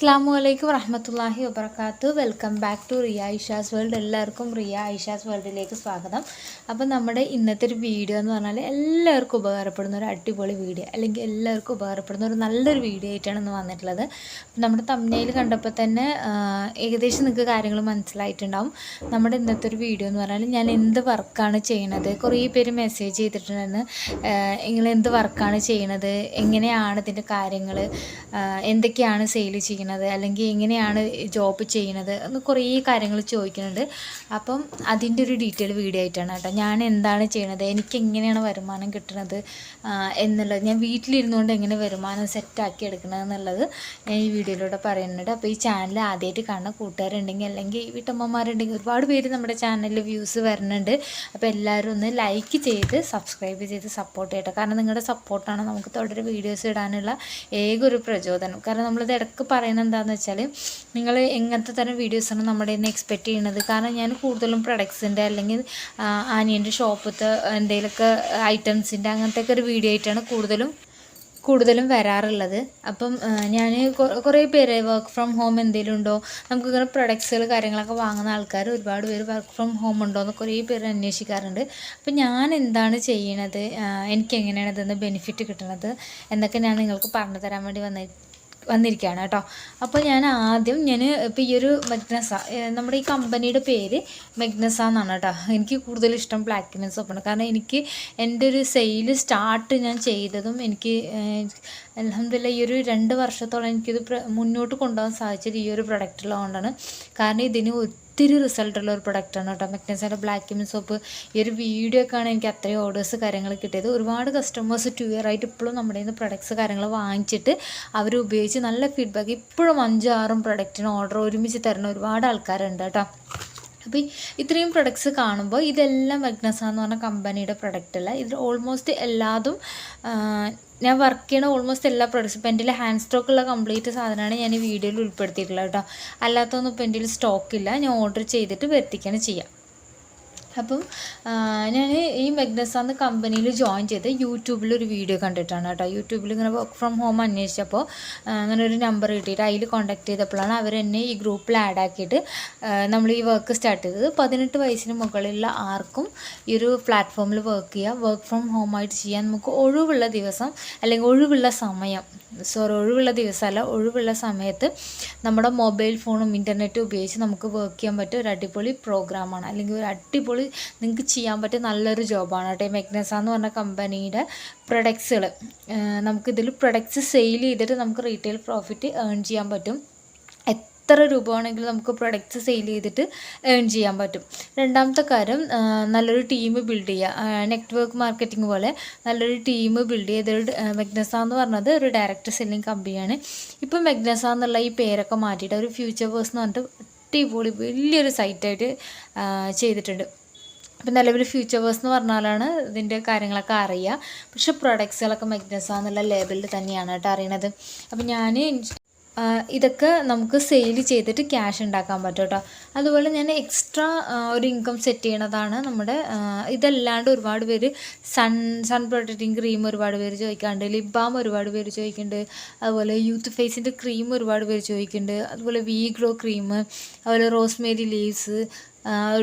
അസ്സാം അലൈക്കും വറഹമത്തല്ലാഹി വബർക്കാത്തു welcome back to Riya Aisha's world എല്ലാവർക്കും റിയ ഐഷാസ് വേൾഡിലേക്ക് സ്വാഗതം. അപ്പം നമ്മുടെ ഇന്നത്തെ ഒരു വീഡിയോ എന്ന് പറഞ്ഞാൽ എല്ലാവർക്കും ഉപകാരപ്പെടുന്ന ഒരു അടിപൊളി വീഡിയോ അല്ലെങ്കിൽ എല്ലാവർക്കും ഉപകാരപ്പെടുന്ന ഒരു നല്ലൊരു വീഡിയോ ആയിട്ടാണ് ഇന്ന് വന്നിട്ടുള്ളത്. നമ്മുടെ തമ്മനയിൽ കണ്ടപ്പോൾ തന്നെ ഏകദേശം നിങ്ങൾക്ക് കാര്യങ്ങൾ മനസ്സിലായിട്ടുണ്ടാവും. നമ്മുടെ ഇന്നത്തെ ഒരു വീഡിയോ എന്ന് പറഞ്ഞാൽ ഞാൻ എന്ത് വർക്കാണ് ചെയ്യണത് കുറേ പേര് മെസ്സേജ് ചെയ്തിട്ടുണ്ടായിരുന്നു. നിങ്ങൾ എന്ത് വർക്കാണ് ചെയ്യണത് എങ്ങനെയാണ് ഇതിന്റെ കാര്യങ്ങൾ എന്തൊക്കെയാണ് സെയിൽ ചെയ്യണത് അല്ലെങ്കിൽ എങ്ങനെയാണ് ജോബ് ചെയ്യണത് എന്ന് കുറേ കാര്യങ്ങൾ ചോദിക്കുന്നുണ്ട്. അപ്പം അതിന്റെ ഒരു ഡീറ്റെയിൽ വീഡിയോ ആയിട്ടാണ് കേട്ടോ. ഞാൻ എന്താണ് ചെയ്യണത്? എനിക്ക് എങ്ങനെയാണ് വരുമാനം കിട്ടണത്? എന്നുള്ളത്. ഞാൻ വീട്ടിലിരുന്നുകൊണ്ട് എങ്ങനെ വരുമാനം സെറ്റാക്കി എടുക്കണത് എന്നുള്ളത് ഞാൻ ഈ വീഡിയോയിലൂടെ പറയുന്നുണ്ട്. അപ്പോൾ ഈ ചാനൽ ആദ്യമായിട്ട് കാണുന്ന കൂട്ടുകാരുണ്ടെങ്കിൽ അല്ലെങ്കിൽ വീട്ടമ്മമാരുണ്ടെങ്കിൽ ഒരുപാട് പേര് നമ്മുടെ ചാനലിൽ വ്യൂസ് വരുന്നുണ്ട്. അപ്പോൾ എല്ലാവരും ഒന്ന് ലൈക്ക് ചെയ്ത് സബ്സ്ക്രൈബ് ചെയ്ത് സപ്പോർട്ട് ചെയ്യട്ടെ. കാരണം നിങ്ങളുടെ സപ്പോർട്ടാണ് നമുക്ക് തുടരെ വീഡിയോസ് ഇടാനുള്ള ഏകൊരു പ്രചോദനം. കാരണം നമ്മളിത് ഇടയ്ക്ക് പറയുന്നത് എന്താണെന്ന് വെച്ചാൽ നിങ്ങൾ എങ്ങനത്തെ തരം വീഡിയോസാണ് നമ്മുടെ ഇന്ന് എക്സ്പെക്റ്റ് ചെയ്യുന്നത് കാരണം ഞാൻ കൂടുതലും പ്രൊഡക്ട്സിന്റെ അല്ലെങ്കിൽ ആനിയന്റെ ഷോപ്പത്തെ എന്തെങ്കിലുമൊക്കെ ഐറ്റംസിന്റെ അങ്ങനത്തെ ഒക്കെ ഒരു വീഡിയോ ആയിട്ടാണ് കൂടുതലും കൂടുതലും വരാറുള്ളത്. അപ്പം ഞാൻ കുറേ പേര് വർക്ക് ഫ്രം ഹോം എന്തെങ്കിലും ഉണ്ടോ? നമുക്ക് ഇങ്ങനെ പ്രൊഡക്ട്സുകൾ കാര്യങ്ങളൊക്കെ വാങ്ങുന്ന ആൾക്കാർ ഒരുപാട് പേര് വർക്ക് ഫ്രം ഹോം ഉണ്ടോ എന്ന് കുറേ പേര് അന്വേഷിക്കാറുണ്ട്. അപ്പം ഞാൻ എന്താണ് ചെയ്യണത്? എനിക്ക് എങ്ങനെയാണ് ഇതിന്ന് ബെനിഫിറ്റ് കിട്ടുന്നത് എന്നൊക്കെ ഞാൻ നിങ്ങൾക്ക് പറഞ്ഞു തരാൻ വേണ്ടി വന്നി വന്നിരിക്കുകയാണ് കേട്ടോ. അപ്പോൾ ഞാൻ ആദ്യം ഞാൻ ഇപ്പോൾ ഈ ഒരു മെഗ്നസ നമ്മുടെ ഈ കമ്പനിയുടെ പേര് മെഗ്നസ എന്നാണ് കേട്ടോ. എനിക്ക് കൂടുതൽ ഇഷ്ടം പ്ലാറ്റിനം സോപ്പാണ്. കാരണം എനിക്ക് എന്റെ ഒരു സെയിൽ സ്റ്റാർട്ട് ഞാൻ ചെയ്തതും എനിക്ക് അലഹമില്ല ഈ ഒരു രണ്ട് വർഷത്തോളം എനിക്കിത് മുന്നോട്ട് കൊണ്ടുപോകാൻ സാധിച്ചത് ഈ ഒരു പ്രൊഡക്റ്റുള്ളതുകൊണ്ടാണ് കാരണം ഇതിന് ഒത്തിരി റിസൾട്ടുള്ള ഒരു പ്രൊഡക്റ്റാണ് കേട്ടോ. മെക്നസിന്റെ ബ്ലാക്ക് കിമിൻ സോപ്പ് ഈ ഒരു വീഡിയോ ഒക്കെയാണ് എനിക്ക് അത്രയും ഓർഡേഴ്സ് കാര്യങ്ങൾ കിട്ടിയത്. ഒരുപാട് കസ്റ്റമേഴ്സ് ടു ഇയർ ആയിട്ട് ഇപ്പോഴും നമ്മുടെ നിന്ന് പ്രൊഡക്ട്സ് കാര്യങ്ങൾ വാങ്ങിച്ചിട്ട് അവർ ഉപയോഗിച്ച് നല്ല ഫീഡ്ബാക്ക് ഇപ്പോഴും അഞ്ചാറും പ്രൊഡക്റ്റിന് ഓർഡർ ഒരുമിച്ച് തരുന്ന ഒരുപാട് ആൾക്കാരുണ്ട് കേട്ടോ. അപ്പോൾ ഇത്രയും പ്രൊഡക്ട്സ് കാണുമ്പോൾ ഇതെല്ലാം വെഗ്നസ എന്ന് പറഞ്ഞ കമ്പനിയുടെ പ്രൊഡക്റ്റ് അല്ല. ഇതിൽ ഓൾമോസ്റ്റ് എല്ലാതും ഞാൻ വർക്ക് ചെയ്യണ ഓൾമോസ്റ്റ് എല്ലാ പ്രൊഡക്ട്സും ഇപ്പം എന്റെ ഹാൻഡ് സ്റ്റോക്കുള്ള കംപ്ലീറ്റ് സാധനമാണ് ഞാൻ ഈ വീഡിയോയിൽ ഉൾപ്പെടുത്തിയിട്ടുള്ളത് കേട്ടോ. അല്ലാത്തൊന്നും ഇപ്പം എന്റെ സ്റ്റോക്കില്ല ഞാൻ ഓർഡർ ചെയ്തിട്ട് വരുത്തിക്കാണ് ചെയ്യാം. അപ്പം ഞാൻ ഈ മെഗ്നസ് എന്ന കമ്പനിയിൽ ജോയിൻ ചെയ്ത് യൂട്യൂബിൽ ഒരു വീഡിയോ കണ്ടിട്ടാണ് കേട്ടോ. യൂട്യൂബിൽ ഇങ്ങനെ വർക്ക് ഫ്രം ഹോം അന്വേഷിച്ചപ്പോൾ അങ്ങനെ ഒരു നമ്പർ കിട്ടിയിട്ട് അതിൽ കോൺടാക്ട് ചെയ്തപ്പോഴാണ് അവർ എന്നെ ഈ ഗ്രൂപ്പിൽ ആഡ് ആക്കിയിട്ട് നമ്മൾ ഈ വർക്ക് സ്റ്റാർട്ട് ചെയ്തത്. പതിനെട്ട് വയസ്സിന് മുകളിലുള്ള ആർക്കും ഈ ഒരു പ്ലാറ്റ്ഫോമിൽ വർക്ക് ചെയ്യുക വർക്ക് ഫ്രം ഹോം ആയിട്ട് ചെയ്യാൻ നമുക്ക് ഒഴിവുള്ള ദിവസം അല്ലെങ്കിൽ ഒഴിവുള്ള സമയം സോറി ഒഴിവുള്ള ദിവസമല്ല ഒഴിവുള്ള സമയത്ത് നമ്മുടെ മൊബൈൽ ഫോണും ഇന്റർനെറ്റും ഉപയോഗിച്ച് നമുക്ക് വർക്ക് ചെയ്യാൻ പറ്റിയ ഒരു അടിപൊളി പ്രോഗ്രാമാണ് അല്ലെങ്കിൽ ഒരു അടിപൊളി നിങ്ങൾക്ക് ചെയ്യാൻ പറ്റിയ നല്ലൊരു ജോബാണ് കേട്ടോ മെഗ്നസ എന്ന് പറഞ്ഞ കമ്പനിയുടെ പ്രൊഡക്ട്സുകൾ നമുക്കിതിൽ പ്രൊഡക്ട്സ് സെയിൽ ചെയ്തിട്ട് നമുക്ക് റീറ്റെയിൽ പ്രോഫിറ്റ് ഏൺ ചെയ്യാൻ പറ്റും. എത്ര രൂപ വേണമെങ്കിലും നമുക്ക് പ്രൊഡക്റ്റ്സ് സെയിൽ ചെയ്തിട്ട് ഏൺ ചെയ്യാൻ പറ്റും. രണ്ടാമത്തെ കാര്യം നല്ലൊരു ടീം ബിൽഡ് ചെയ്യുക. നെറ്റ്വർക്ക് മാർക്കറ്റിംഗ് പോലെ നല്ലൊരു ടീം ബിൽഡ് ചെയ്ത് ഒരു, മെഗ്നസ എന്ന് പറഞ്ഞത് ഒരു ഡയറക്റ്റ് സെല്ലിംഗ് കമ്പനിയാണ് ഇപ്പം മെഗ്നസ എന്നുള്ള ഈ പേരൊക്കെ മാറ്റിയിട്ട് ഒരു ഫ്യൂച്ചർ വേഴ്സ് എന്ന് പറഞ്ഞിട്ട് അടിപൊളി വലിയൊരു സൈറ്റായിട്ട് ചെയ്തിട്ടുണ്ട്. അപ്പം നിലവിൽ ഫ്യൂച്ചർ വേഴ്സ് എന്ന് പറഞ്ഞാലാണ് ഇതിന്റെ കാര്യങ്ങളൊക്കെ അറിയുക. പക്ഷേ പ്രൊഡക്ട്സുകളൊക്കെ മെഗ്നസ എന്നുള്ള ലേബലിൽ തന്നെയാണ് കേട്ടോ അറിയണത്. അപ്പം ഞാൻ ഇതൊക്കെ നമുക്ക് സെയിൽ ചെയ്തിട്ട് ക്യാഷ് ഉണ്ടാക്കാൻ പറ്റും കേട്ടോ അതുപോലെ ഞാൻ എക്സ്ട്രാ ഒരു ഇൻകം സെറ്റ് ചെയ്യണതാണ് നമ്മുടെ ഇതല്ലാണ്ട് ഒരുപാട് പേര് സൺ സൺ പ്രൊട്ടക്റ്റിംഗ് ക്രീം ഒരുപാട് പേര് ചോദിക്കാറുണ്ട് ലിപ് ബാം ഒരുപാട് പേര് ചോദിക്കുന്നുണ്ട് അതുപോലെ യൂത്ത് ഫേസിന്റെ ക്രീം ഒരുപാട് പേര് ചോദിക്കുന്നുണ്ട് അതുപോലെ വി ഗ്രോ ക്രീം അതുപോലെ റോസ്മേരി ലീവ്സ്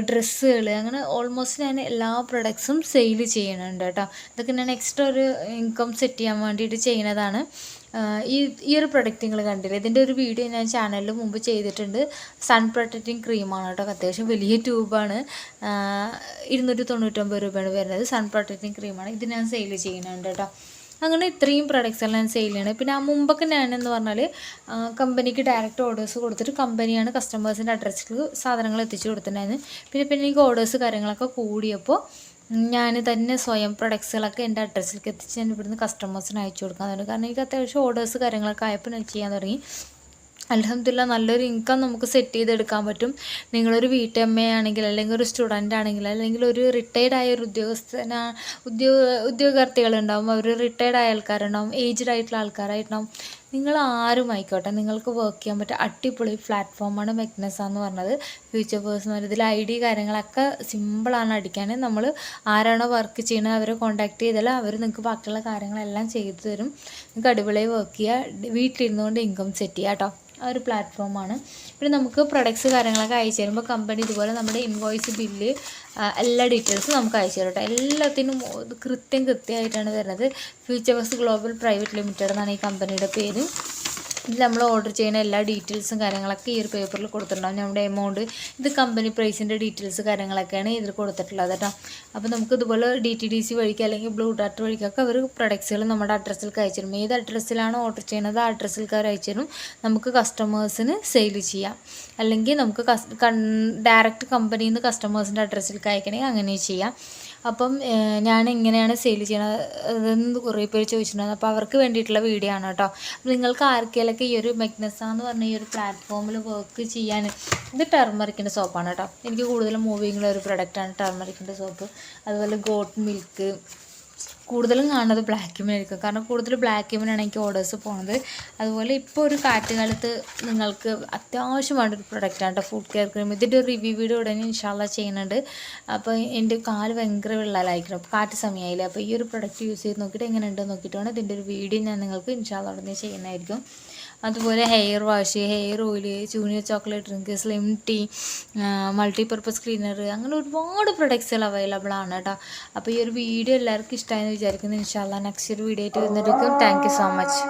ഡ്രസ്സുകൾ അങ്ങനെ ഓൾമോസ്റ്റ് ഞാൻ എല്ലാ പ്രൊഡക്ട്സും സെയിൽ ചെയ്യുന്നുണ്ട് കേട്ടോ ഇതൊക്കെ ഞാൻ എക്സ്ട്രാ ഒരു ഇൻകം സെറ്റ് ചെയ്യാൻ വേണ്ടിയിട്ട് ചെയ്യുന്നതാണ് ഈ ഈ ഒരു പ്രൊഡക്റ്റ് നിങ്ങൾ കണ്ടില്ലേ? ഇതിന്റെ ഒരു വീഡിയോ ഞാൻ ചാനലിൽ മുമ്പ് ചെയ്തിട്ടുണ്ട്. സൺ പ്രൊട്ടക്റ്റിംഗ് ക്രീമാണ് കേട്ടോ. അത്യാവശ്യം വലിയ ട്യൂബാണ് ഇരുന്നൂറ്റി തൊണ്ണൂറ്റൊമ്പത് രൂപയാണ് വരുന്നത്. സൺ പ്രൊട്ടക്റ്റിംഗ് ക്രീമാണ് ഇത് ഞാൻ സെയിൽ ചെയ്യുന്നുണ്ട് കേട്ടോ. അങ്ങനെ ഇത്രയും പ്രൊഡക്ട്സ് എല്ലാം ഞാൻ സെയിൽ ചെയ്യണം പിന്നെ ആ മുമ്പൊക്കെ ഞാനെന്ന് പറഞ്ഞാൽ കമ്പനിക്ക് ഡയറക്റ്റ് ഓർഡേഴ്സ് കൊടുത്തിട്ട് കമ്പനിയാണ് കസ്റ്റമേഴ്സിന്റെ അഡ്രസ്സിൽ സാധനങ്ങൾ എത്തിച്ചു കൊടുത്തിട്ടുണ്ടായിരുന്നു പിന്നെ പിന്നെ എനിക്ക് ഓർഡേഴ്സ് കാര്യങ്ങളൊക്കെ കൂടിയപ്പോൾ ഞാൻ തന്നെ സ്വയം പ്രൊഡക്ട്സുകളൊക്കെ എന്റെ അഡ്രസ്സിലേക്ക് എത്തിച്ച് ഞാൻ ഇവിടുന്ന് കസ്റ്റമേഴ്സിന് അയച്ചു കൊടുക്കാൻ തുടങ്ങി. കാരണം എനിക്ക് അത്യാവശ്യം ഓർഡേഴ്സ് കാര്യങ്ങളൊക്കെ ആയപ്പോൾ ഞാൻ ചെയ്യാൻ തുടങ്ങി. അലഹമില്ല നല്ലൊരു ഇൻകം നമുക്ക് സെറ്റ് ചെയ്തെടുക്കാൻ പറ്റും. നിങ്ങളൊരു വീട്ടമ്മയാണെങ്കിൽ അല്ലെങ്കിൽ ഒരു സ്റ്റുഡന്റ് ആണെങ്കിൽ അല്ലെങ്കിൽ ഒരു റിട്ടയർഡ് ആയ ഒരു ഉദ്യോഗസ്ഥന ഉദ്യോഗ ഉദ്യോഗാർത്ഥികളുണ്ടാവും അവർ റിട്ടയർഡ് ആയ ആൾക്കാരുണ്ടാവും. ഏജ്ഡ് ആയിട്ടുള്ള ആൾക്കാരായിട്ടുണ്ടാവും. നിങ്ങൾ ആരും ആയിക്കോട്ടെ നിങ്ങൾക്ക് വർക്ക് ചെയ്യാൻ പറ്റിയ അടിപൊളി പ്ലാറ്റ്ഫോമാണ് മെഗ്നസ എന്ന് പറഞ്ഞത്. ഫ്യൂച്ചർ പേഴ്സ് എന്ന് ഇതിൽ ഐ ഡി കാര്യങ്ങളൊക്കെ സിമ്പിളാണ് അടിക്കാൻ നമ്മൾ ആരാണോ വർക്ക് ചെയ്യണത് അവരെ കോൺടാക്ട് ചെയ്താൽ അവർ നിങ്ങൾക്ക് ബാക്കിയുള്ള കാര്യങ്ങളെല്ലാം ചെയ്തു തരും. നിങ്ങൾക്ക് അടിപൊളിയായി വർക്ക് ചെയ്യുക വീട്ടിലിരുന്നുകൊണ്ട് ഇൻകം സെറ്റ് ചെയ്യുക കേട്ടോ ആ ഒരു പ്ലാറ്റ്ഫോമാണ് പിന്നെ നമുക്ക് പ്രൊഡക്ട്സ് കാര്യങ്ങളൊക്കെ അയച്ചു തരുമ്പോൾ കമ്പനി ഇതുപോലെ നമ്മുടെ ഇൻവോയ്സ് ബില്ല് എല്ലാ ഡീറ്റെയിൽസും നമുക്ക് അയച്ചു തരും കേട്ടോ എല്ലാത്തിനും കൃത്യം കൃത്യമായിട്ടാണ് വരുന്നത്. ഫ്യൂച്ചേഴ്സ് ഗ്ലോബൽ പ്രൈവറ്റ് ലിമിറ്റഡ് എന്നാണ് ഈ കമ്പനിയുടെ പേര്. ഇതിൽ നമ്മൾ ഓർഡർ ചെയ്യുന്ന എല്ലാ ഡീറ്റെയിൽസും കാര്യങ്ങളൊക്കെ ഈ ഒരു പേപ്പറിൽ കൊടുത്തിട്ടുണ്ടാവും. നമ്മുടെ എമൗണ്ട് ഇത് കമ്പനി പ്രൈസിന്റെ ഡീറ്റെയിൽസ് കാര്യങ്ങളൊക്കെയാണ് ഇതിൽ കൊടുത്തിട്ടുള്ളത് കേട്ടോ. അപ്പോൾ നമുക്ക് ഇതുപോലെ ഡി ടി ഡി സി വഴിക്ക് അല്ലെങ്കിൽ ബ്ലൂ ഡാർട്ട് വഴിക്കൊക്കെ അവർ പ്രൊഡക്ട്സുകൾ നമ്മുടെ അഡ്രസ്സിലേക്ക് അയച്ചു തരും. ഏത് അഡ്രസ്സിലാണ് ഓർഡർ ചെയ്യുന്നത് ആ അഡ്രസ്സിലേക്ക് അവർ അയച്ചു തരും. നമുക്ക് കസ്റ്റമേഴ്സിന് സെയിൽ ചെയ്യാം. അല്ലെങ്കിൽ നമുക്ക് ഡയറക്റ്റ് കമ്പനിയിൽ നിന്ന് കസ്റ്റമേഴ്സിന്റെ അഡ്രസ്സിലേക്ക് അയക്കണമെങ്കിൽ അങ്ങനെ ചെയ്യാം. അപ്പം ഞാൻ എങ്ങനെയാണ് സെയിൽ ചെയ്യണത്? അതെന്ന് കുറേ പേര് ചോദിച്ചിട്ടുണ്ടായിരുന്നു. അപ്പോൾ അവർക്ക് വേണ്ടിയിട്ടുള്ള വീഡിയോ ആണ് കേട്ടോ. നിങ്ങൾക്ക് ആർക്കെങ്കിലൊക്കെ ഈ ഒരു മെഗ്നസ എന്ന് പറഞ്ഞ ഈ ഒരു പ്ലാറ്റ്ഫോമിൽ വർക്ക് ചെയ്യാൻ ഇത് ടെർമറിക്കിന്റെ സോപ്പാണ് കേട്ടോ. എനിക്ക് കൂടുതലും മൂവിങ്ങുള്ള ഒരു പ്രൊഡക്റ്റാണ് ടെർമറിക്കിന്റെ സോപ്പ് അതുപോലെ ഗോട്ട് മിൽക്ക് കൂടുതലും കാണുന്നത് ബ്ലാക്ക് ആയിരിക്കും. കാരണം കൂടുതൽ ബ്ലാക്ക് ആണ് എനിക്ക് ഓർഡേഴ്സ് പോണത്. അതുപോലെ ഇപ്പോൾ ഒരു കാറ്റുകാലത്ത് നിങ്ങൾക്ക് അത്യാവശ്യമാണ് ഒരു പ്രൊഡക്റ്റാണ് കേട്ടോ ഫുഡ് കെയർ ക്രീം ഇതിന്റെ ഒരു റിവ്യൂ വീഡിയോ ഉടനെ ഇൻഷാല്ല ചെയ്യുന്നുണ്ട്. അപ്പോൾ എന്റെ കാൽ ഭയങ്കര വിള്ളലായിരിക്കണം. കാറ്റ് സമയമായില്ലേ അപ്പോൾ ഈ ഒരു പ്രൊഡക്റ്റ് യൂസ് ചെയ്ത് നോക്കിയിട്ട് എങ്ങനെ ഉണ്ടെന്ന് നോക്കിയിട്ട് വേണം ഇതിന്റെ ഒരു വീഡിയോ ഞാൻ നിങ്ങൾക്ക് ഇൻഷാല്ല ഉടനെ ചെയ്യുന്നതായിരിക്കും. അതുപോലെ hair wash hair oil junior chocolate drink slim tea multipurpose cleaner അങ്ങനെ ഒരുപാട് പ്രൊഡക്ട്സുകൾ അവൈലബിൾ ആണ് കേട്ടോ. അപ്പോൾ ഈ ഒരു വീഡിയോ എല്ലാവർക്കും ഇഷ്ടമായെന്ന് വിചാരിക്കുന്നു. ഇൻഷാല്ല നെക്സ്റ്റ് ഒരു വീഡിയോ ആയിട്ട് വന്നിരിക്കും താങ്ക് സോ മച്ച്